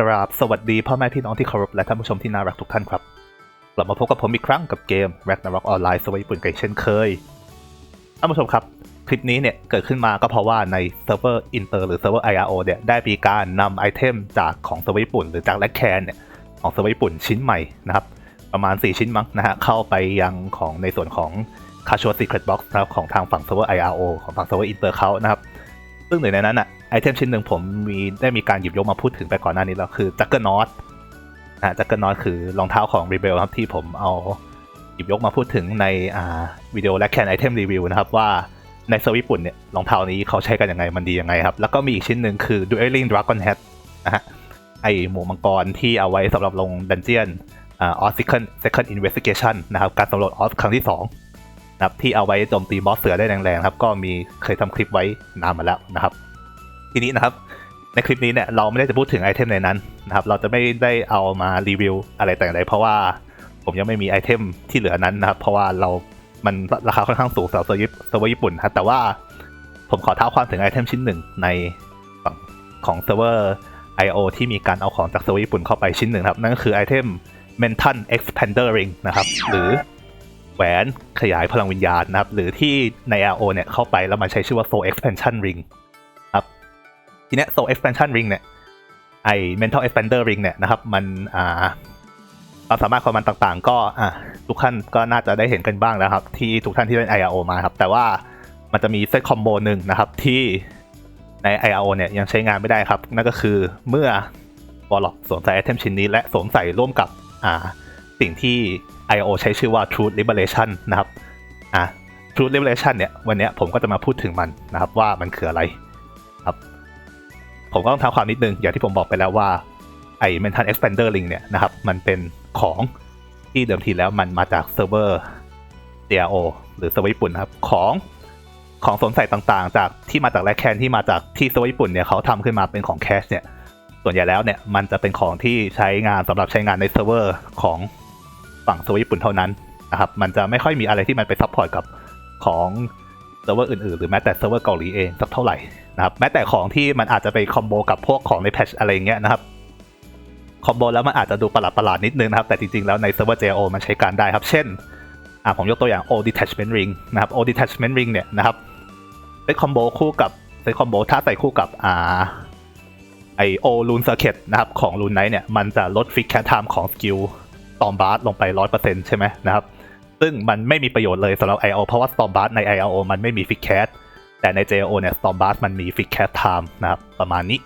กราบสวัสดีพ่อแม่พี่น้องที่เคารพและท่านผู้ชมที่น่ารักทุกท่านครับ กลับมาพบกับผมอีกครั้งกับเกม Ragnarok Online สวัสดีปุ่นกันเช่นเคยท่านผู้ชมครับ คลิปนี้เนี่ยเกิดขึ้นมาก็เพราะว่าในเซิร์ฟเวอร์อินเตอร์หรือเซิร์ฟเวอร์ IRO เนี่ยได้มีการนำไอเทมจากของเซิร์ฟเวอร์ญี่ปุ่น หรือจากแลกแคนเนี่ยของเซิร์ฟเวอร์ญี่ปุ่นชิ้นใหม่นะครับประมาณ 4 ชิ้นมั้งนะฮะเข้าไปยังของในส่วนของ Casual Secret Box นะครับของทางฝั่งเซิร์ฟเวอร์ IRO ของฝั่งเซิร์ฟเวอร์อินเตอร์เขานะครับซึ่งหนึ่งในนั้นอะไอเทมชิ้นหนึ่งผมมีได้มีการหยิบยกมาพูดถึงไปก่อนหน้านี้แล้วคือจักเกอร์นอตอ่าจักเกอร์นอตคือรองเท้าของ Rebel ครับที่ผมเอาหยิบยกมาพูดถึงในอ่าวิดีโอและแคนไอเทมรีวิวนะครับว่าในเซอร์ญี่ปุ่นเนี่ยรองเท้านี้เขาใช้กันยังไงมันดียังไงครับ แล้วก็มีอีกชิ้นหนึ่งคือ Dueling Dragon Head นะฮะไอหมวกมังกรที่เอาไว้สำหรับลงดันเจียนอ่า Oz Second Second Investigation นะครับการสำรวจออสครั้งที่สองนะครับที่เอาไว้โจมตีบอสเสือได้แรงๆครับก็มีเคยทำคลิปไว้นานมาแล้วนะครับ ทีนี้นะครับ ในคลิปนี้เนี่ยเราไม่ได้จะพูดถึงไอเทมในนั้นนะครับ เราจะไม่ได้เอามารีวิวอะไรแต่อย่างใดเพราะว่าผมยังไม่มีไอเทมที่เหลือนั้นนะครับ เพราะว่าเรา มันราคาค่อนข้างสูงสำหรับเซิร์ฟเซิร์เวอร์ญี่ปุ่นครับแต่ว่าผมขอเท้าความถึงไอเทมชิ้นหนึ่งในฝั่งของเซิร์ฟเวอร์ IO ที่มีการเอาของจากเซิร์ฟเวอร์ญี่ปุ่นเข้าไปชิ้นหนึ่งครับ นั่นก็คือไอเทม Mental Expander Ring นะครับ หรือแหวนขยายพลังวิญญาณนะครับ หรือที่ใน RO เนี่ยเข้าไปแล้วมันใช้ชื่อว่า Soul Expansion Ring ทีเนี้ย Soul Expansion Ring เนี่ยไอ Mental Expander Ring เนี่ยนะครับ มันอ่าความสามารถของมันต่างๆ ก็อ่าทุกท่านก็น่าจะได้เห็นกันบ้างแล้วครับ ที่ทุกท่านที่เล่น IRO มาครับ แต่ว่ามันจะมีเซตคอมโบหนึ่งนะครับที่ใน IRO เนี่ยยังใช้งานไม่ได้ครับ นั่นก็คือเมื่อวอลล็อกสวมใส่ไอเทมชิ้นนี้ และสวมใส่ร่วมกับอ่าสิ่งที่ IO ใช้ชื่อว่า Truth Liberation นะครับอ่า Truth Liberation เนี่ยวันนี้ผมก็จะมาพูดถึงมันนะครับว่ามันคืออะไร ผมก็ต้องท้าความนิดนึง อย่างที่ผมบอกไปแล้วว่าไอ้ Mental Expander Ring เนี่ยนะครับ มันเป็นของที่เดิมทีแล้วมันมาจากเซิร์ฟเวอร์ DRO หรือเซิร์ฟเวอร์ญี่ปุ่นนะครับ ของของสวมใส่ต่างๆ จากที่มาจากแลกแคนที่มาจากที่เซิร์ฟเวอร์ญี่ปุ่นเนี่ยเขาทำขึ้นมาเป็นของแคชเนี่ย ส่วนใหญ่แล้วเนี่ยมันจะเป็นของที่ใช้งานสำหรับใช้งานในเซิร์ฟเวอร์ของฝั่งเซิร์ฟเวอร์ญี่ปุ่นเท่านั้นนะครับ มันจะไม่ค่อยมีอะไรที่มันไปซัพพอร์ตกับของ เซิร์ฟเวอร์อื่นๆ หรือแม้แต่เซิร์ฟเวอร์เกาหลีเองสักเท่าไหร่นะครับแม้แต่ของที่มันอาจจะไปคอมโบกับพวกของในแพชอะไรเงี้ยนะครับคอมโบแล้วมันอาจจะดูประหลาดประหลาดๆนิดนึงนะครับ แต่จริงๆ แล้วในเซิร์ฟเวอร์ JO มันใช้การได้ครับ เช่นอ่าผมยกตัวอย่าง O Detachment Ring นะครับ O Detachment Ring เนี่ยนะครับเซตคอมโบคู่กับเซตคอมโบถ้าใส่คู่กับอ่าไอโอลูนเซอร์เคินะครับของลูนไนท์เนี่ยมันจะลดฟิกแคทไทม์ของสกิลตอมบาร์ลงไป 100%ใช่ไหมนะครับ ซึ่งมันไม่มีประโยชน์เลยสำหรับ IO เพราะว่า Storm Blast ใน IO มันไม่มีฟิกแคทแต่ใน JO เนี่ย Storm Blast มันมี Fix Cat Time นะครับ ประมาณนี้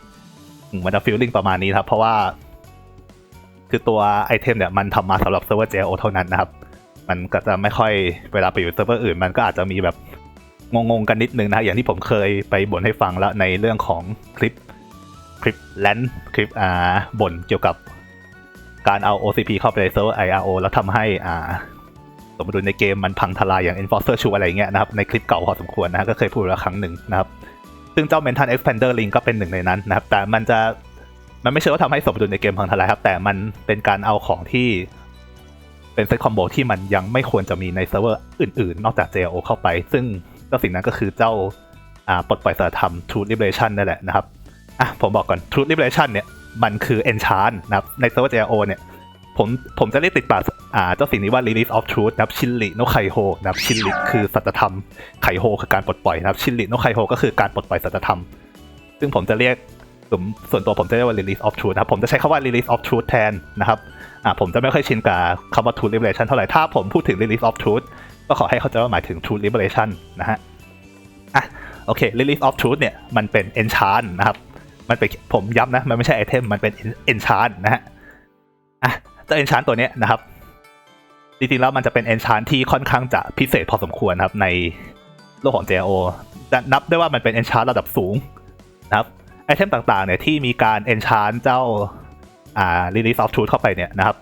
มันจะ feeling ประมาณนี้ครับ เพราะว่า คือตัวไอเทมเนี่ยมันทำมาสำหรับเซิร์ฟเวอร์ JO เท่านั้นนะครับ มันก็จะไม่ค่อยเวลาไปอยู่เซิร์ฟเวอร์อื่น มันก็อาจจะมีแบบงงๆกันนิดนึงนะอย่างที่ผมเคยไปบ่นให้ฟังแล้วในเรื่องของคลิปคลิปแลนคลิปอ่าบ่นเกี่ยวกับการเอา OCP เข้าไปในเซิร์ฟเวอร์ IRO แล้วทำให้อ่า สมดุลในเกมมันพังทลายอย่าง Enforcer ชูอะไรเงี้ยนะครับในคลิปเก่าพอสมควรนะก็เคยพูดแล้วครั้งหนึ่งนะครับ ซึ่งเจ้า Mental Expander Ring ก็เป็นหนึ่งในนั้นนะครับ แต่มันจะมันไม่เชื่อว่าทำให้สมดุลในเกมพังทลายครับ แต่มันเป็นการเอาของที่เป็นเซตคอมโบที่มันยังไม่ควรจะมีในเซิร์ฟเวอร์อื่นๆ นอกจาก JO เข้าไป ซึ่งเจ้าสิ่งนั้นก็คือเจ้าอ่าปลดปล่อยสารธรรม Truth Liberation นั่นแหละนะครับอะผมบอกก่อน Truth Liberation เนี่ยมันคือ Enchant นะครับในเซิร์ฟเวอร์ JO เนี่ย ผมผมจะเรียกติดปากอ่าเจ้าสิ่งนี้ว่า release of truth นะครับชินริโนไคโฮนะครับชินริคือสัจธรรมไคโฮคือการปลดปล่อยนะครับชินริโนไคโฮก็คือการปลดปล่อยสัจธรรม ซึ่งผมจะเรียกส่วนส่วนตัวผมจะเรียกว่า release of truth นะครับผมจะใช้คำว่า release of truth แทนนะครับอ่าผมจะไม่ค่อยชินกับคำว่า truth liberation เท่าไหร่ถ้าผมพูดถึง release of truth ก็ขอให้เข้าใจว่าหมายถึง truth liberation นะฮะอะโอเค release of truth เนี่ยมันเป็น enchant นะครับมันเป็นผมย้ำนะ มันไม่ใช่ไอเทม มันเป็น enchant นะฮะอะ เจ้าเอนชานตัวนี้นะครับ จริงๆแล้วมันจะเป็นเอนชานที่ค่อนข้างจะพิเศษพอสมควรครับในโลกของ JO จะนับได้ว่ามันเป็นเอนชานระดับสูงนะครับไอเทมต่างๆเนี่ยที่มีการเอนชานเจ้าอ่า release of truth เข้าไปเนี่ยนะครับ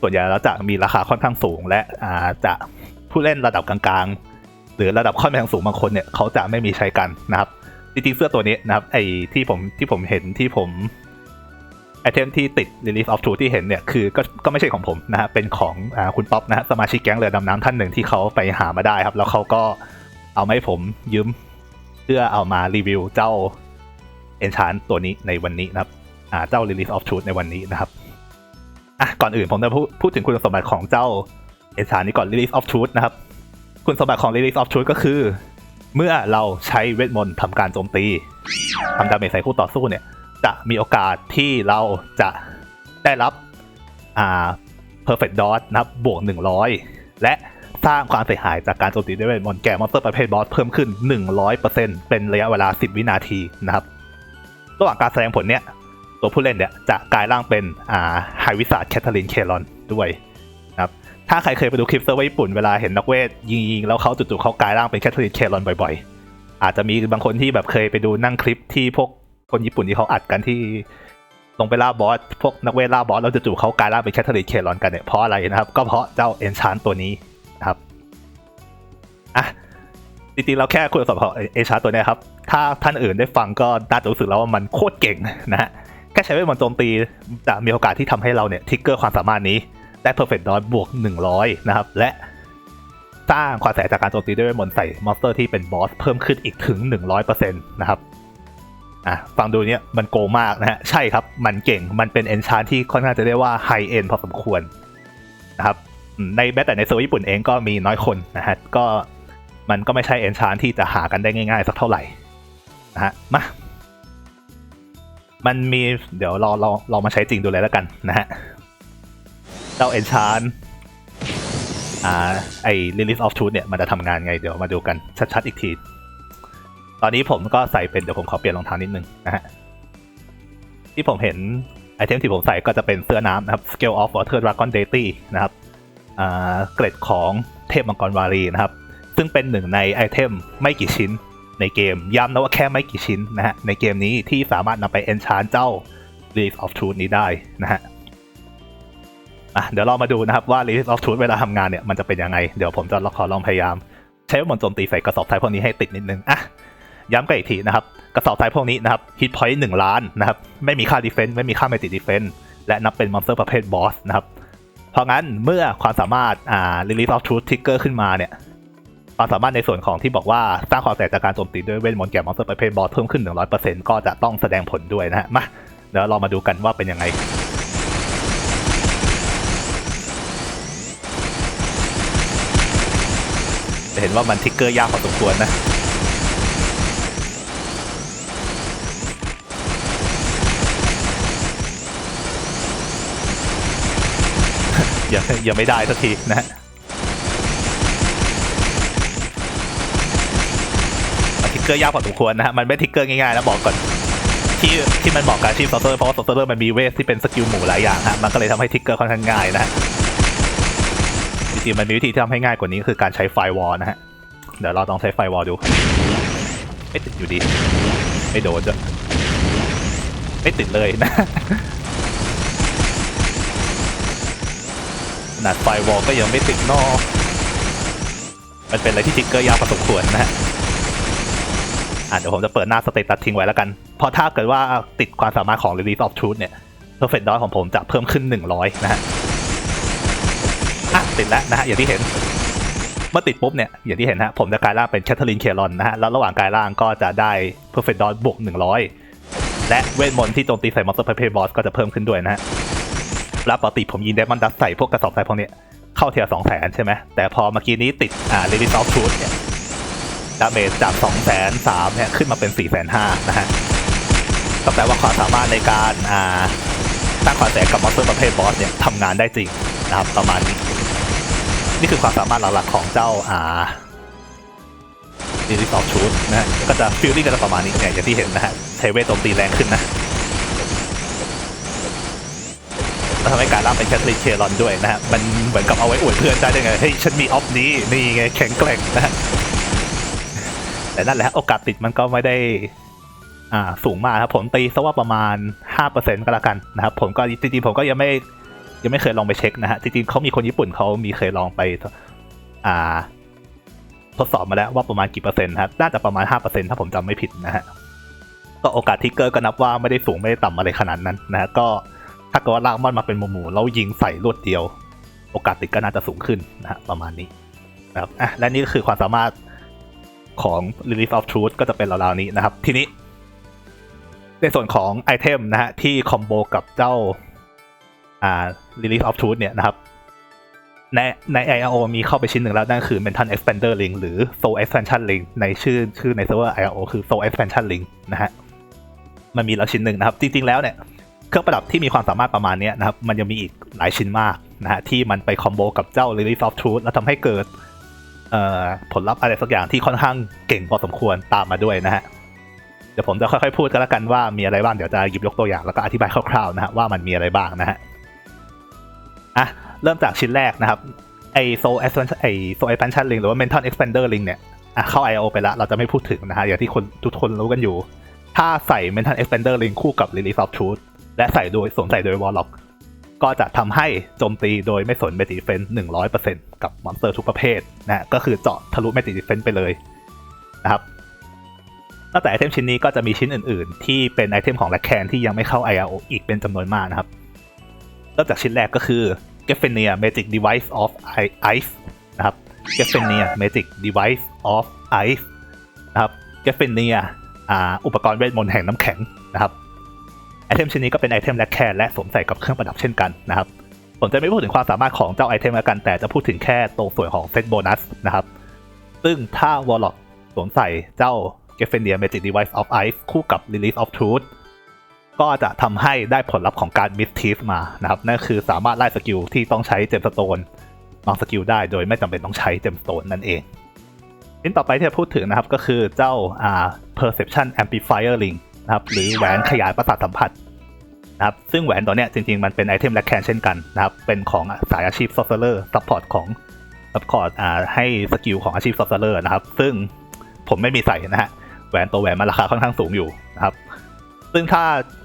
ส่วนใหญ่แล้วจะมีราคาค่อนข้างสูง และอ่าจะผู้เล่นระดับกลางๆ หรือระดับค่อนข้างสูงบางคนเนี่ยเขาจะไม่มีใช้กันนะครับจริงๆเสื้อตัวนี้นะครับไอที่ผมที่ผมเห็นที่ผม ไอเทมที่ติด Release of Truth ที่เห็นเนี่ยคือก็ก็ไม่ใช่ของผมนะฮะเป็นของอคุณป๊อปนะฮะสมาชิกแก๊งเรือดำน้ำท่านหนึ่งที่เขาไปหามาได้ครับ แล้วเขาก็เอามาให้ผมยืมเพื่อเอามารีวิวเจ้าเอนชานตัวนี้ในวันนี้นะครับอ่าเจ้า Release of Truth ในวันนี้นะครับอะก่อนอื่นผมจะพูดพูดถึงคุณสมบัติของเจ้าเอนชานี้ก่อน Release of Truth นะครับ คุณสมบัติของ Release of Truth ก็คือ เมื่อเราใช้เวทมนต์ทำการโจมตีทำดาเมจใส่คู่ต่อสู้เนี่ย จะมีโอกาสที่เราจะได้รับอ่า perfect dodge นะครับบวก 100 และสร้างความเสียหายจากการโจมตีด้วยเวทมนต์แก่มอนสเตอร์ประเภทบอสเพิ่มขึ้น 100%เป็นระยะเวลา 10 วินาทีนะครับ ระหว่างการแสดงผลเนี่ย ตัวผู้เล่นเนี่ยจะกลายร่างเป็นอ่าไฮวิสาดแคทเธอรีนเคลอนด้วยนะครับ ถ้าใครเคยไปดูคลิปเซอร์เวญี่ปุ่นเวลาเห็นนักเวทยิงๆ แล้วเขาจู่ๆเขากลายร่างเป็นแคทเธอรีนเคลอนบ่อยๆ อาจจะมีบางคนที่แบบเคยไปดูนั่งคลิปที่พวก คนญี่ปุ่นที่เขาอัดกันที่ลงไปล่าบอส พวกนักเวทล่าบอส แล้วจู่ๆเขากลายร่างเป็นแคทเธอรีนเคลอนกันเนี่ยเพราะอะไรนะครับ ก็เพราะเจ้าเอนชานตัวนี้นะครับอะจริงๆเราแค่คุณสมบัติของเอชาตัวนี้ครับ ถ้าท่านอื่นได้ฟังก็น่าจะรู้สึกแล้วว่ามันโคตรเก่งนะฮะแค่ใช้เวทมนต์โจมตีจะมีโอกาสที่ทำให้เราเนี่ยทิกเกอร์ความสามารถนี้ ได้ perfect dodge บวก 100 นะครับ และสร้างความแสจากการโจมตีด้วยเวทมนต์ใส่มอนสเตอร์ที่เป็นบอสเพิ่มขึ้นอีกถึง 100%นะครับ อะฟังดูเนี่ยมันโกงมากนะฮะใช่ครับมันเก่งมันเป็นเอนชานที่ค่อนข้างจะเรียกว่าไฮเอ็นพอสมควรนะครับในแม้แต่ในโซญี่ปุ่นเองก็มีน้อยคนนะฮะก็มันก็ไม่ใช่เอนชานที่จะหากันได้ง่ายๆ สักเท่าไหร่นะฮะมามันมีเดี๋ยวเราเราเรามาใช้จริงดูเลยแล้วกันนะฮะเจ้าเอนชานอ่าไอ release of truth เนี่ยมันจะทำงานไงเดี๋ยวมาดูกันชัดๆอีกที ตอนนี้ผมก็ใส่เป็นเดี๋ยวผมขอเปลี่ยนรองเท้านิดนึงนะฮะที่ผมเห็นไอเทมที่ผมใส่ก็จะเป็นเสื้อน้ำนะครับ Scale of Water Dragon Deity นะครับเกรดของเทพมังกรวารีนะครับ ซึ่งเป็นหนึ่งในไอเทมไม่กี่ชิ้นในเกม ย้ำนะว่าแค่ไม่กี่ชิ้นนะฮะ ในเกมนี้ที่สามารถนำไป enchant เจ้า Release of Truth นี้ได้นะฮะอะเดี๋ยวเรามาดูนะครับว่า Release of Truth เวลาทำงานเนี่ยมันจะเป็นยังไง เดี๋ยวผมจะขอลองพยายาม ใช้มนต์โจมตีใส่กระสอบทรายพวกนี้ให้ติดนิดนึงอะ ย้ำกันอีกทีนะครับกระสอบทรายพวกนี้นะครับ hit point 1ล้านนะครับไม่มีค่า defense ไม่มีค่า magic defense และนับเป็นมอนสเตอร์ประเภทบอสนะครับเพราะงั้นเมื่อความสามารถอ่า Release of Truth trigger ขึ้นมาเนี่ยความสามารถในส่วนของที่บอกว่าสร้างความแตกจากการโจมตีด้วยเวทมนต์แก่มอนสเตอร์ประเภทบอสเพิ่มขึ้น 100%ก็จะต้องแสดงผลด้วยนะฮะมาเดี๋ยวเรามาดูกันว่าเป็นยังไงจะเห็นว่ามันทิกเกอร์ยากพอสมควรนะ ยังยังไม่ได้สักทีนะฮะทิกเกอร์ยากพอสมควรนะฮะมันไม่ทิกเกอร์ง่ายๆนะบอกก่อนที่ที่มันบอกกับอาชีพซอเตอร์เพราะว่าซอเตอร์มันมีเวทที่เป็นสกิลหมู่หลายอย่างฮะมันก็เลยทำให้ทิกเกอร์ค่อนข้างง่ายนะฮะจริงๆมันมีวิธีที่ทำให้ง่ายกว่านี้คือการใช้ไฟวอลนะฮะเดี๋ยวเราลองใช้ไฟวอลดูไม่ติดอยู่ดี ไม่โดนจ้ะไม่ติดเลยนะ นาดไฟวอลก็ยังไม่ติดนอก มันเป็นอะไรที่ทิกเกอร์ยากพอสมควรนะฮะอะเดี๋ยวผมจะเปิดหน้าสเตตัสทิ้งไว้แล้วกัน เพราะถ้าเกิดว่าติดความสามารถของ Release of Truth เนี่ย Perfect Dodge ของผมจะเพิ่มขึ้น 100 นะฮะ อะ ติดแล้วนะฮะ อย่างที่เห็น เมื่อติดปุ๊บเนี่ย อย่างที่เห็นฮะ ผมจะกลายร่างเป็นแคทเธอรีนเคลอนนะฮะ แล้วระหว่างกลายร่างก็จะได้ Perfect Dodge บวก 100 และเวทมนต์ที่โจมตีใส่มอนสเตอร์ประเภทบอสก็จะเพิ่มขึ้นด้วยนะฮะ แล้วปกติผมยิงไดมอนดัสใส่พวกกระสอบทรายพวกเนี้ยเข้าเทียร์สองแสนใช่ไหมแต่พอเมื่อกี้นี้ติดอ่า Release of Truth เนี่ยดาเมจจาก2 0 0 0 0 0เนี่ยขึ้นมาเป็น4 5 0 0 0นห้านะฮะก็แปลว่าความสามารถในการอ่าสร้างความแตกกับมอนสเตอร์ประเภทบอสเนี่ยทำงานได้จริงนะครับประมาณนี้นี่คือความสามารถหลักๆของเจ้าอ่าดีลิซอฟชูดนะฮะก็จะฟิลลิ่งกันประมาณนี้เนี่ยอย่างที่เห็นนะฮะใช้เวทโจมตีแรงขึ้นนะแล้ว ทำให้การล่างเป็นแคทลิเคลอนด้วยนะฮะ มันเหมือนกับเอาไว้อวดเพื่อนได้ด้วยไง เฮ้ย ฉันมีออฟนี้ นี่ไงแข็งแกร่งนะฮะแต่นั่นแหละโอกาสติดมันก็ไม่ได้ อ่า สูงมากครับ ผมตีซะว่าประมาณ 5%ก็แล้วกันนะครับ ผมก็จริงๆผมก็ยังไม่ยังไม่เคยลองไปเช็คนะฮะ จริงๆเขามีคนญี่ปุ่นเขามีเคยลองไป อ่า ทดสอบมาแล้วว่าประมาณกี่เปอร์เซ็นต์ครับ น่าจะประมาณ 5%ถ้าผมจำไม่ผิดนะฮะ ก็โอกาสทิกเกอร์ก็นับว่าไม่ได้สูงไม่ได้ต่ำอะไรขนาดนั้นนะฮะ ก็ ถ้าเกิดว่าลากมอนมาเป็นหมู่ๆแล้วยิงใส่รวดเดียว โอกาสติดก็น่าจะสูงขึ้นนะฮะประมาณนี้นะครับอะและนี่ก็คือความสามารถของ Release of Truth ก็จะเป็นราวๆนี้นะครับ ทีนี้ในส่วนของไอเทมนะฮะที่คอมโบกับเจ้าอ่า Release of Truth เนี่ยนะครับ ในใน IRO มีเข้าไปชิ้นหนึ่งแล้วนั่นคือ Mental Expander Link หรือ Soul Expansion Link ในชื่อชื่อในเซิร์ฟเวอร์ IRO คือ Soul Expansion Link นะฮะมันมีแล้วชิ้นหนึ่งนะครับ จริง ๆ แล้วเนี่ย เครื่องประดับที่มีความสามารถประมาณนี้นะครับ มันยังมีอีกหลายชิ้นมากนะฮะที่มันไปคอมโบกับเจ้า Release of Truth แล้วทำให้เกิดผลลัพธ์อะไรสักอย่างที่ค่อนข้างเก่งพอสมควรตามมาด้วยนะฮะ เดี๋ยวผมจะค่อยๆ พูดกันล้วกันว่ามีอะไรบ้าง เดี๋ยวจะหยิบยกตัวอย่างแล้วก็อธิบายคร่าวๆนะฮะว่ามันมีอะไรบ้างนะฮะ อะ เริ่มจากชิ้นแรกนะครับ ไอโซ expansion ไอโซ expansion link หรือว่า mental expander link เนี่ยอะเข้า IO ไปแล้วเราจะไม่พูดถึงนะฮะอย่างที่คนทุกคนรู้กันอยู่ ถ้าใส่ mental expander link คู่กับ release of truth และใส่โดยสวมใส่โดย warlock ก็จะทำให้โจมตีโดยไม่สน magic defense 100%กับมอนสเตอร์ทุกประเภทนะฮะก็คือเจาะทะลุ magic defense ไปเลยนะครับนอกจากไอเทมชิ้นนี้ก็จะมีชิ้นอื่นๆ ที่เป็นไอเทมของแลกแคนที่ยังไม่เข้า IRO อีกเป็นจำนวนมากนะครับเริ่มจากชิ้นแรกก็คือ g e f e n i a Magic Device of Ice นะครับ g e f e n i a Magic Device of Ice นะครับ g e f e n i a อ่าอุปกรณ์เวทมนต์แห่งน้ำแข็งนะครับ เทมชิ้นนี้ก็เป็นไอเทมแลกแคนและสวมใส่กับเครื่องประดับเช่นกันนะครับผมจะไม่พูดถึงความสามารถของเจ้าไอเทมแล้วกัน แต่จะพูดถึงแค่ตรงส่วนของเซตโบนัสนะครับซึ่งถ้าวอลล็อกสวมใส่เจ้า g e f e n i a Magic Device of Ice คู่กับ Release of Truth ก็จะทำให้ได้ผลลัพธ์ของการมิสทีฟมานะครับนั่นคือสามารถไล่สกิลที่ต้องใช้เจมสโตนบางสกิลได้โดยไม่จำเป็นต้องใช้เจมสโตนนั่นเองชิ้นต่อไปที่จะพูดถึงนะครับก็คือเจ้าอ่า perception amplifier ring นะครับหรือแหวนขยายประสาทสัมผัส นะครับซึ่งแหวนตัวเนี้ยจริงๆ มันเป็นไอเทมแลกแคนเช่นกันนะครับเป็นของสายอาชีพ sorcerer support ของ support อ่าให้สกิลของอาชีพ sorcerer นะครับ ซึ่งผมไม่มีใส่นะฮะแหวนตัวแหวนมันราคาค่อนข้างสูงอยู่นะครับซึ่งถ้า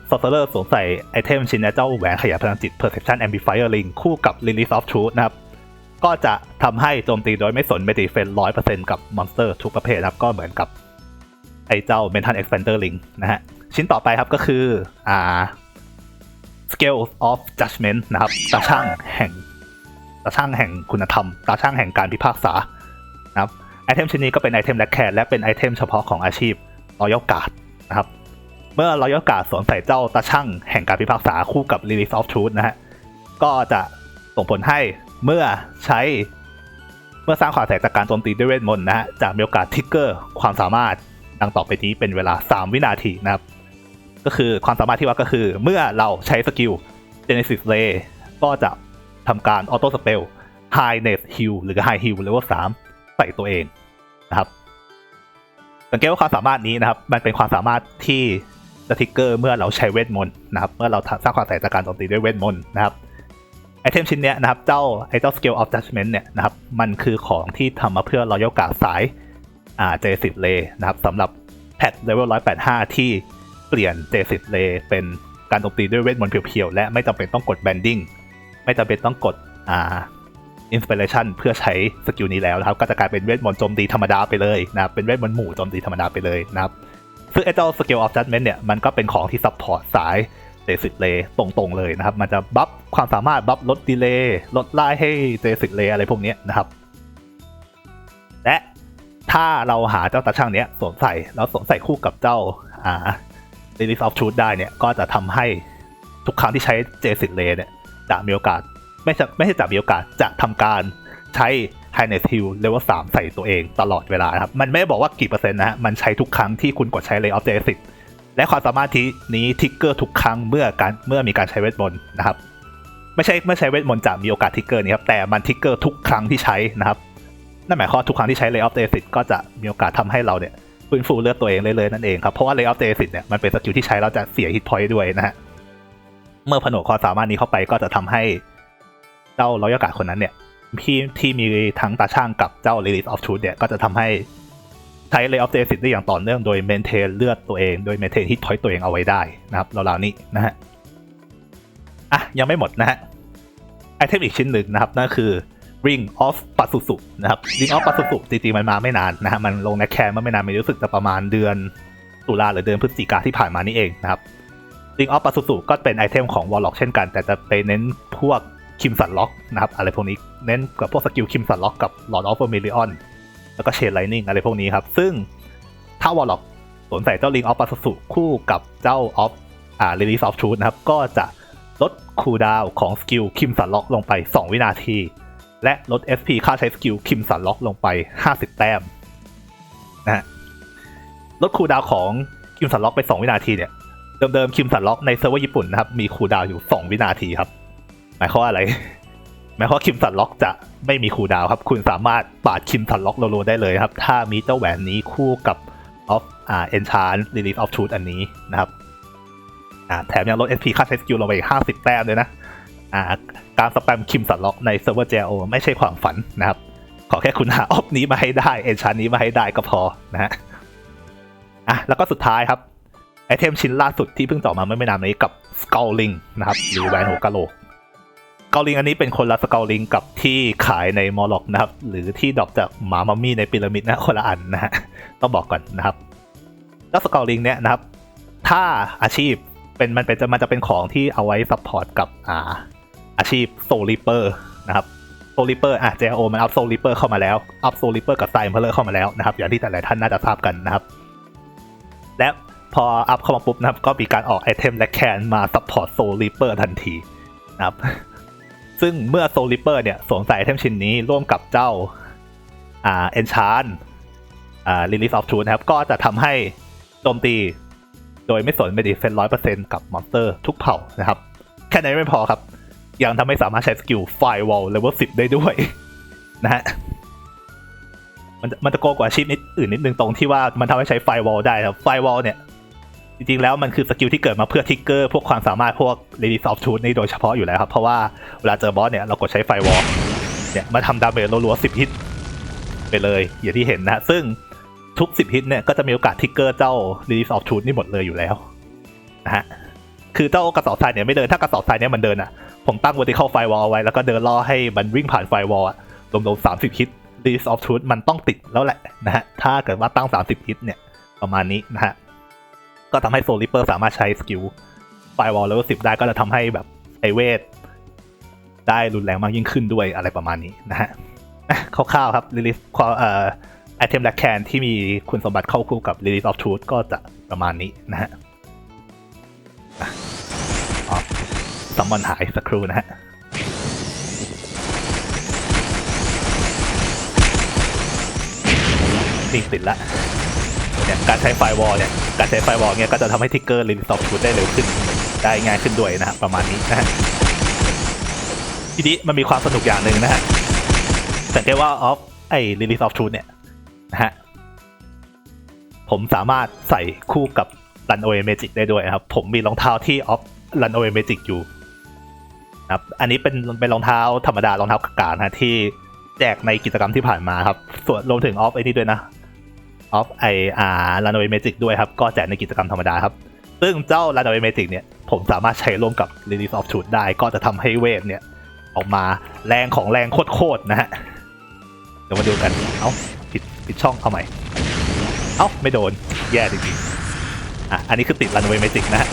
sorcerer สวมใส่ไอเทมชิ้นนี้เจ้าแหวนขยายพลังจิต perception amplifier ring คู่กับ release of truth นะครับก็จะทำให้โจมตีโดยไม่สน m e d i f e n ร้อยเปอร์เซ็นต์กับมอนสเตอร์ทุกประเภทนะครับก็เหมือนกับไอเจ้า mental expander ring นะฮะชิ้นต่อไปครับก็คืออ่า scale of judgment นะครับตาช่างแห่งตาช่างแห่งคุณธรรมตาช่างแห่งการพิพากษานะครับไอเทมชิ้นนี้ก็เป็นไอเทมแลกแคนและเป็นไอเทมเฉพาะของอาชีพ royal guard นะครับ เมื่อ royal guard สวมใส่เจ้าตาช่างแห่งการพิพากษาคู่กับ release of truth นะฮะก็จะส่งผลให้เมื่อใช้เมื่อสร้างความแตกจากการโจมตีด้วยเวทมนต์นะฮะจะมีโอกาสทิกเกอร์ความสามารถดังต่อไปนี้เป็นเวลา 3 วินาทีนะครับ ก็คือความสามารถที่ว่าก็คือ เมื่อเราใช้สกิล Genesis Ray ก็จะทำการออโต้สเปล Highness Heal หรือ High Heal Level 3ใส่ตัวเองนะครับ สังเกตว่าความสามารถนี้นะครับ มันเป็นความสามารถที่จะทิกเกอร์เมื่อเราใช้เวทมนต์นะครับ เมื่อเราสร้างความแตกจากการโจมตีด้วยเวทมนต์นะครับไอเทมชิ้นเนี้ยนะครับ เจ้าไอเจ้า Scale of Judgment เนี่ยนะครับ มันคือของที่ทำมาเพื่อรอยกาสายอ่าเจสิตเลนะครับสำหรับแพทเลเวล185 ที่ เปลี่ยนเจสิตเลเป็นการโจมตีด้วยเวทมนต์เพียวๆ และไม่จำเป็นต้องกด Banding ไม่จำเป็นต้องกดอ่า Inspiration เพื่อใช้สกิลนี้แล้วนะครับ ก็จะกลายเป็นเวทมนต์โจมตีธรรมดาไปเลยนะครับเป็นเวทมนต์หมู่โจมตีธรรมดาไปเลยนะครับ ซึ่งไอ้เจ้า Scale of Judgment เนี่ยมันก็เป็นของที่ซัพพอร์ตสายเจสิตเลตรงๆเลยนะครับ มันจะบัฟความสามารถบัฟลดดีเลย์ลดไล่ให้เจสิตเลอะไรพวกนี้นะครับ และถ้าเราหาเจ้าตาช่างเนี้ยสวมใส่แล้วสวมใส่คู่กับเจ้าอ่า Release of Truth ได้เนี่ย ก็จะทำให้ทุกครั้งที่ใช้เจสิตเลเนี่ยจะมีโอกาส ไม่ใช่ไม่ใช่จะมีโอกาสจะทำการใช้ Highness Heal Level 3 ใส่ตัวเองตลอดเวลาครับ มันไม่บอกว่ากี่เปอร์เซ็นต์นะฮะ มันใช้ทุกครั้งที่คุณกดใช้ Ray of Genesis และความสามารถที่นี้ทิกเกอร์ทุกครั้งเมื่อการเมื่อมีการใช้เวทมนต์นะครับ ไม่ใช่เมื่อใช้เวทมนต์จะมีโอกาสทิกเกอร์นี้ครับแต่มันทิกเกอร์ทุกครั้งที่ใช้นะครับนั่นหมายความว่าทุกครั้งที่ใช้ Ray of Genesis ก็จะมีโอกาสทำให้เราเนี่ย ฟื้นฟูเลือดตัวเองเลยๆนั่นเองครับ เพราะว่า Ray of Genesis เนี่ยมันเป็นสกิลที่ใช้แล้วจะเสียฮิตพอยต์ด้วยนะฮะ เมื่อผนวกความสามารถนี้เข้าไปก็จะทำให้เจ้าร้อยอากาศคนนั้นเนี่ยที่ที่มีทั้งตาช่างกับเจ้า Release of Truth เนี่ยก็จะทำให้ใช้ Ray of Genesis ได้อย่างต่อเนื่องโดย maintain เลือดตัวเองโดย maintain hit point ตัวเองเอาไว้ได้นะครับราวๆนี้นะฮะอะยังไม่หมดนะฮะไอเทมอีกชิ้นหนึ่งนะครับนั่นคือ Ring of ปัสุสุนะครับ Ring of ปัสุสุจริงๆมันมาไม่นานนะฮะมันลงในแคนมาไม่นานมันรู้สึกจะประมาณเดือนตุลาหรือเดือนพฤศจิกาที่ผ่านมานี่เองนะครับ Ring of ปัสุสุก็เป็นไอเทมของ Warlock เช่นกัน แต่จะไปเน้นพวกคิมสันล็อกนะครับอะไรพวกนี้เน้นกับพวกสกิลคิมสันล็อกกับ Lord of Vermilion แล้วก็เชนไลนิ่งอะไรพวกนี้ครับ ซึ่งถ้าวอลล็อกสวมใส่เจ้า Ring of p a s u คู่กับเจ้า of อ่า Release of Truth นะครับ ก็จะลดคูลดาวของสกิลคิมสันล็อกลงไป 2 วินาที และลด SP ค่าใช้สกิลคิมสันล็อกลงไป 50 แต้มนะฮะลดคูดาวของคิมสันล็อกไป 2 วินาทีเนี่ยเดิมๆคิมสันล็อกในเซิร์ฟเวอร์ญี่ปุ่นนะครับมีคูดาวอยู่ 2 วินาทีครับ หมายความว่าอะไร หมายความว่าคิมสันล็อกจะไม่มีคูดาวครับ คุณสามารถปาดคิมสันล็อกโลๆได้เลยครับ ถ้ามีเจ้าแหวนนี้คู่กับ of อ่า enchant release of truth อันนี้นะครับอ่าแถมยังลด SP ค่าใช้สกิลลงไปอีก50 แต้มเลยนะ การสแปมคิมสันล็อกในเซิร์ฟเวอร์ JO ไม่ใช่ความฝันนะครับ ขอแค่คุณหาออฟนี้มาให้ได้ enchant นี้มาให้ได้ก็พอนะฮะอะแล้วก็สุดท้ายครับไอเทมชิ้นล่าสุดที่เพิ่งต่อมาเมื่อไม่นานนี้กับ Skullling นะครับหรือแหวนหัวกะโหลกเกาลิงอันนี้เป็นคนละสเกลลิงกับที่ขายในมอลล็อกนะครับ หรือที่ดรอกจากหมามัมมี่ในพีระมิดนะคนละอันนะฮะต้องบอกก่อนนะครับแล้วสเกลลิงเนี่ยนะครับ ถ้าอาชีพเป็นมันเป็นจะมันจะเป็นของที่เอาไว้ซัพพอร์ตกับอ่า อาชีพโซลิเปอร์นะครับโซลิเปอร์อะ JO มันอัพโซลิเปอร์เข้ามาแล้ว อัพโซลิเปอร์กับไซม์เพลเลอร์เข้ามาแล้วนะครับ อย่างที่แต่หลายท่านน่าจะทราบกันนะครับ และพออัพเข้ามาปุ๊บนะครับ ก็มีการออกไอเทมและแคนมาซัพพอร์ตโซลิเปอร์ทันทีนะครับ ซึ่งเมื่อโซลิเปอร์เนี่ยสวมใส่ไอเทมชิ้นนี้ร่วมกับเจ้าอ่าเอนชานอ่าลิลิสออฟทูนะครับ ก็จะทำให้โจมตีโดยไม่สนไม่ดีเฟนร้อยเปอร์เซ็นต์กับมอนสเตอร์ทุกเผ่านะครับ แค่นั้นไม่พอครับ ยังทำให้สามารถใช้สกิลไฟวอลเลเวลสิบได้ด้วย นะฮะมันจะมันจะโกงกว่าอาชีพนิดอื่นนิดนึงตรงที่ว่ามันทำให้ใช้ไฟวอลได้ครับไฟวอลเนี่ย จริงๆแล้วมันคือสกิลที่เกิดมาเพื่อทิกเกอร์พวกความสามารถพวก Release of Truth นี่โดยเฉพาะอยู่แล้วครับ เพราะว่าเวลาเจอบอสเนี่ยเรากดใช้ไฟวอลเนี่ยมาทำดาเมจรัวๆ10ฮิตไปเลยอย่างที่เห็นนะซึ่งทุก 10 ฮิตเนี่ยก็จะมีโอกาสทิกเกอร์เจ้า Release of Truth นี่หมดเลยอยู่แล้วนะฮะคือเจ้ากระสอบทรายเนี่ยไม่เดินถ้ากระสอบทรายเนี่ยมันเดินอะ ผมตั้ง vertical firewall เอาไว้ แล้วก็เดินล่อให้มันวิ่งผ่าน firewall อะรวมๆ30ฮิต Release of Truth มันต้องติดแล้วแหละนะฮะ ถ้าเกิดว่าตั้ง 30 ฮิตเนี่ย ประมาณนี้นะฮะ ก็ทำให้โซลิเปอร์สามารถใช้สกิลไฟวอลเลเวลสิบได้ก็จะทำให้แบบไอเวท ได้รุนแรงมากยิ่งขึ้นด้วยอะไรประมาณนี้นะฮะคร่าวๆครับลิลิสเอ่อไอเทมแลกแคนที่มีคุณสมบัติเข้าคู่กับ Release of Truth ก็จะประมาณนี้นะฮะ ซัมมอนหายสักครู่นะฮะนี่ติดละเนี่ยการใช้ไฟวอลเนี่ยการใช้ไฟวอลเนี่ยก็จะทำให้ทิกเกอร์ลินซอฟทูดได้เร็วขึ้นได้ง่ายขึ้นด้วยนะฮะประมาณนี้นะฮะทีนี้มันมีความสนุกอย่างหนึ่งนะฮะสังเกตว่าออฟไอ้ลิลิซอฟทูดเนี่ยนะฮะผมสามารถใส่คู่กับรันโอเอเมจิกได้ด้วยครับ ผมมีรองเท้าที่ออฟรันโอเอเมจิกอยู่ ครับ อันนี้เป็นเป็นรองเท้าธรรมดารองเท้ากากานะฮะที่แจกในกิจกรรมที่ผ่านมาครับ ส่วนรวมถึงออฟไอ้นี่ด้วยนะออฟไออาร์ลานเวเมจิกด้วยครับ ก็แจกในกิจกรรมธรรมดาครับ ซึ่งเจ้าลานเวเมจิกเนี่ย ผมสามารถใช้ร่วมกับ Release of Truth ได้ ก็จะทำให้เวทเนี่ย ออกมาแรงของแรงโคตรๆนะฮะ เดี๋ยวมาดูกัน เอ้าผิดผิดช่องเอาใหม่ เอ้าไม่โดน แย่จริงๆอะ อันนี้คือติดลานเวเมจิกนะฮะ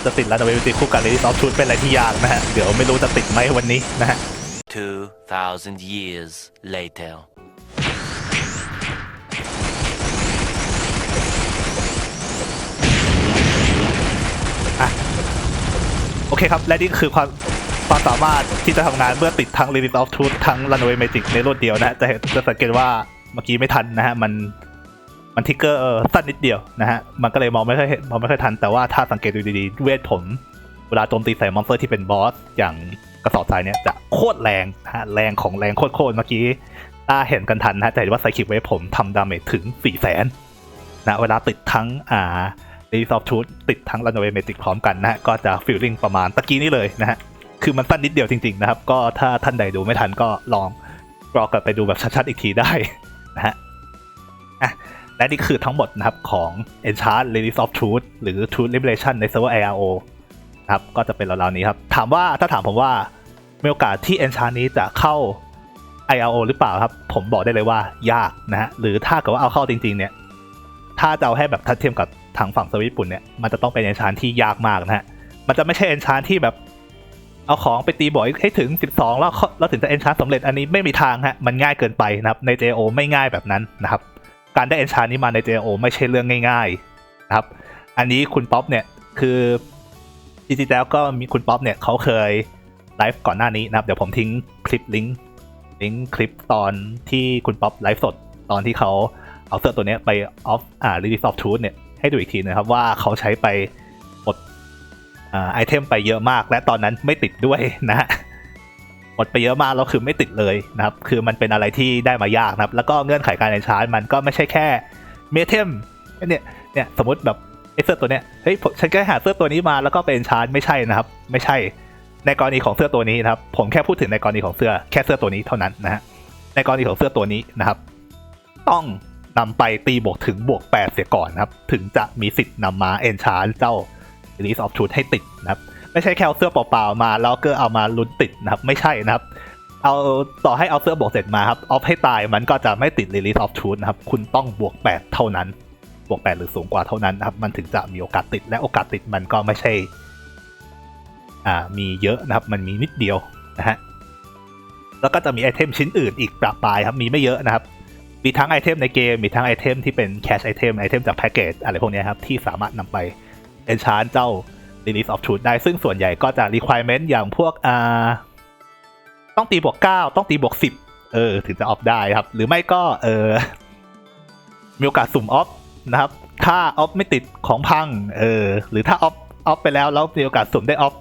จะจะติดลานเวเมจิกคู่กับ Release of Truth เป็นอะไรที่ยากนะฮะ เดี๋ยวไม่รู้จะติดไหมวันนี้นะฮะ 2,000 years later. โอเคครับ และนี่คือความความสามารถที่จะทำงานเมื่อติดทั้ง Release of Truth ทั้ง Runaway Magic ในรวดเดียวนะฮะจะเห็นจะสังเกตว่าเมื่อกี้ไม่ทันนะฮะ มัน มันทิกเกอร์สั้นนิดเดียวนะฮะ มันก็เลยมองไม่ค่อยเห็นมองไม่ค่อยทัน แต่ว่าถ้าสังเกตดูดีๆ เวทผมเวลาโจมตีใส่มอนสเตอร์ที่เป็นบอส อย่างกระสอบทรายเนี่ยจะโคตรแรงนะฮะแรงของแรงโคตรๆเมื่อกี้ถ้าเห็นกันทันนะฮะจะเห็นว่าไซคิกเวฟผมทำดาเมจถึง 4 0 0แสนนะเวลาติดทั้งอ่ารีซอฟทูดติดทั้ง Runaway Magic พร้อมกันนะฮะ ก็จะฟีลลิ่งประมาณตะกี้นี่เลยนะฮะ คือมันสั้นนิดเดียวจริงๆนะครับ ก็ถ้าท่านใดดูไม่ทันก็ลองรอกลับไปดูแบบชัดๆอีกทีได้นะฮะอะ และนี่คือทั้งหมดนะครับของ Enchant Release of Truth หรือ Truth Liberation ในเซิร์ฟเวอร์ IRO นะครับก็จะเป็นราวๆนี้ครับ ถามว่าถ้าถามผมว่ามีโอกาสที่ Enchant นี้จะเข้า IRO หรือเปล่าครับ ผมบอกได้เลยว่ายากนะฮะหรือถ้าเกิดว่าเอาเข้าจริง ๆ เนี่ย ถ้าจะเอาให้แบบทัดเทียมกับทางฝั่งเซอร์วิสญี่ปุ่นเนี่ยมันจะต้องเป็นเอนชานที่ยากมากนะฮะมันจะไม่ใช่เอนชานที่แบบเอาของไปตีบวกให้ถึง 12 แล้วแล้วถึงจะเอนชานสำเร็จอันนี้ไม่มีทางฮะมันง่ายเกินไปนะครับใน JO ไม่ง่ายแบบนั้นนะครับ การได้เอนชานนี้มาใน JO ไม่ใช่เรื่องง่ายๆนะครับ อันนี้คุณป๊อปเนี่ยคือจริงๆแล้วก็มีคุณป๊อปเนี่ยเขาเคยไลฟ์ก่อนหน้านี้นะครับ เดี๋ยวผมทิ้งคลิปลิงก์ลิงก์คลิปตอนที่คุณป๊อปไลฟ์สดตอนที่เขาเอาเสื้อตัวนี้ไปออฟอ่า release of truth เนี่ยให้ดูอีกทีนะครับว่าเขาใช้ไปหมดอ่าไอเทมไปเยอะมาก และตอนนั้นไม่ติดด้วยนะ มดไปเยอะมากแล้วคือไม่ติดเลยนะครับ คือมันเป็นอะไรที่ได้มายากนะครับ แล้วก็เงื่อนไขการเอนชาร์มันก็ไม่ใช่แค่เมเทมเนี่ยเนี่ยสมมติแบบไอเสื้อตัวเนี้ยเฮ้ยผมฉันแค่หาเสื้อตัวนี้มาแล้วก็เป็นชาร์ไม่ใช่นะครับ ไม่ใช่ในกรณีของเสื้อตัวนี้นะครับ ผมแค่พูดถึงในกรณีของเสื้อแค่เสื้อตัวนี้เท่านั้นนะฮะในกรณีของเสื้อตัวนี้นะครับ ต้องนำไปตีบวกถึงบวก 8 เสียก่อนนะครับ ถึงจะมีสิทธิ์นำมาเอนชาร์เจ้า Release of Truth ให้ติดนะครับ ไม่ใช่แค่เอาเสื้อเปล่าๆมาแล้วก็เอามาลุ้นติดนะครับ ไม่ใช่นะครับ เอาต่อให้เอาเสื้อบวกเสร็จมาครับออฟให้ตายมันก็จะไม่ติด Release of Truth นะครับ คุณต้องบวก 8 เท่านั้น บวก 8 หรือสูงกว่าเท่านั้นนะครับ มันถึงจะมีโอกาสติดและโอกาสติดมันก็ไม่ใช่ อ่ามีเยอะนะครับ มันมีนิดเดียวนะฮะแล้วก็จะมีไอเทมชิ้นอื่นอีกประปรายครับมีไม่เยอะนะครับมีทั้งไอเทมในเกม มีทั้งไอเทมที่เป็นแคชไอเทมไอเทมจากแพ็กเกจอะไรพวกนี้ครับ ที่สามารถนำไป enchant เจ้า release of truth ได้ ซึ่งส่วนใหญ่ก็จะ requirement อย่างพวกอ่าต้องตีบวก 9 ต้องตีบวก 10 เออ ถึงจะออฟได้ครับ หรือไม่ก็เออมีโอกาสสุ่มออฟนะครับ ถ้าออฟไม่ติดของพัง เออ หรือถ้าออฟออฟไปแล้ว แล้วมีโอกาสสุ่มได้ออฟ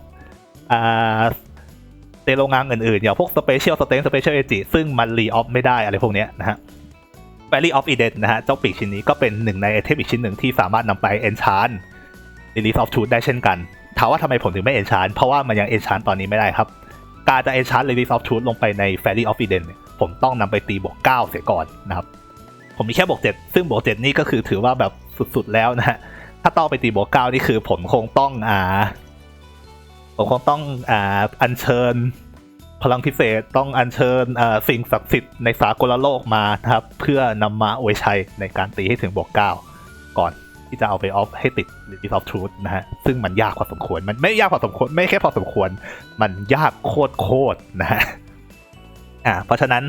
อ่าในโรงงานอื่นๆอย่างพวก Special s t a n Special e g ซึ่งมันรีออฟไม่ได้อะไรพวกเนี้ยนะฮะ Valley of Eden นะฮะ เจ้าปีกชิ้นนี้ก็เป็นหนึ่งในไอเทมอีกชิ้นหนึ่งที่สามารถนำไป Enchant Release of Truth ได้เช่นกันถามว่าทำไมผมถึงไม่ Enchant เพราะว่ามันยัง Enchant ตอนนี้ไม่ได้ครับ การจะ Enchant Release of Truth ลงไปใน Valley of Eden เนี่ยผมต้องนำไปตีบวก 9 เสียก่อนนะครับ ผมมีแค่บวก 7 ซึ่งบวก 7 นี่ก็คือถือว่าแบบสุดๆแล้วนะฮะถ้าต้องไปตีบวก 9 นี่คือผมคงต้องอ่าผมคงต้องอ่าอัญเชิญพลังพิเศษต้องอัญเชิญอ่อสิ่งศักดิ์สิทธิ์ในสากลโลกมานะครับ เพื่อนำมาอวยชัยในการตีให้ถึงบวกเก้าก่อน ที่จะเอาไปออฟให้ติด Release of Truth นะฮะ ซึ่งมันยากพอสมควร มันไม่ยากพอสมควร ไม่แค่พอสมควร มันยากโคตรโคตรนะฮะ อ่า เพราะฉะนั้น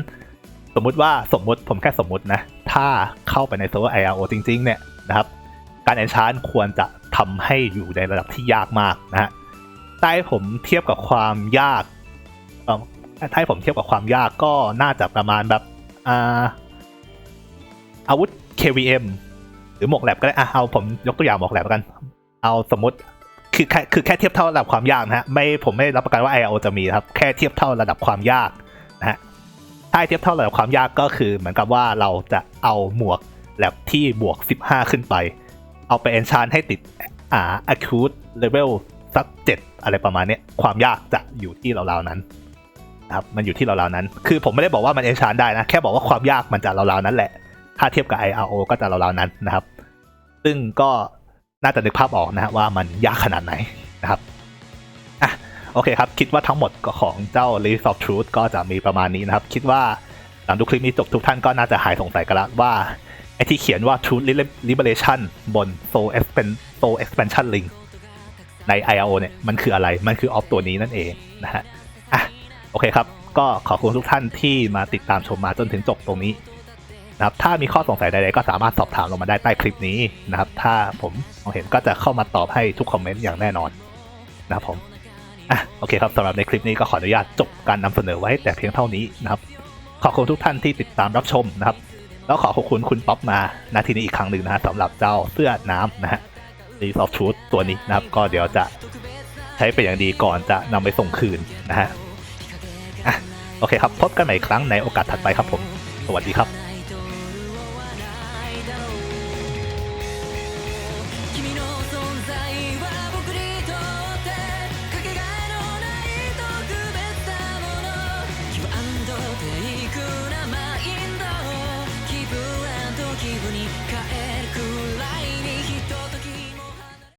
สมมุติว่าสมมุติผมแค่สมมุตินะ ถ้าเข้าไปในเซิร์ฟเวอร์ IRO จริง ๆ เนี่ยนะครับ การแอนชานควรจะทำให้อยู่ในระดับที่ยากมากนะฮะให้ผมเทียบกับความยากเอ่อถ้าให้ผมเทียบกับความยากก็น่าจะประมาณแบบอ่าอาวุธ KVM รือหมวกแลบก็ได้อะเอาผมยกตัวอย่างหมวกแลบกัน เอาสมมติคือแค่คือแค่เทียบเท่าระดับความยากนะฮะไม่ผมไม่รับประกันว่า IRO จะมีครับ แค่เทียบเท่าระดับความยากนะฮะถ้าเทียบเท่าระดับความยากก็คือ เหมือนกับว่าเราจะเอาหมวกแลบที่บวก 15 ขึ้นไป เอาไป enchant ให้ติดอ่า acute level สัก7อะไรประมาณนี้ความยากจะอยู่ที่ราวๆนั้นนะครับมันอยู่ที่ราวๆนั้น คือผมไม่ได้บอกว่ามันเอนชานได้นะ แค่บอกว่าความยากมันจะราวๆนั้นแหละ ถ้าเทียบกับ IRO ก็จะราวๆนั้นนะครับ ซึ่งก็น่าจะนึกภาพออกนะฮะว่ามันยากขนาดไหนนะครับอะโอเคครับ คิดว่าทั้งหมดของเจ้า List of Truth ก็จะมีประมาณนี้นะครับ คิดว่าหลังดูคลิปนี้จบทุกท่านก็น่าจะหายสงสัยกันแล้วว่าไอที่เขียนว่า Truth Liberation บน Soul Expan- Soul Expansion Link ใน IRO เนี่ยมันคืออะไร มันคือออฟตัวนี้นั่นเองนะฮะ อะ โอเคครับ ก็ขอบคุณทุกท่านที่มาติดตามชมมาจนถึงจบตรงนี้ นะครับถ้ามีข้อสงสัยใดๆก็สามารถสอบถามลงมาได้ใต้คลิปนี้นะครับ ถ้าผมมองเห็นก็จะเข้ามาตอบให้ทุกคอมเมนต์อย่างแน่นอนนะครับผมอะโอเคครับสำหรับในคลิปนี้ก็ขออนุญาตจบการนำเสนอไว้แต่เพียงเท่านี้นะครับ ขอบคุณทุกท่านที่ติดตามรับชมนะครับ แล้วขอขอบคุณคุณป๊อปมาณที่นี้อีกครั้งหนึ่งนะฮะสำหรับเจ้าเสื้อน้ำนะฮะ r e s o f Truth ตัวนี้นะครับ ก็เดี๋ยวจะใช้เป็นอย่างดีก่อนจะนำไปส่งคืนนะฮะอะโอเคครับ พบกันใหม่อีกครั้งในโอกาสถัดไปครับผม สวัสดีครับ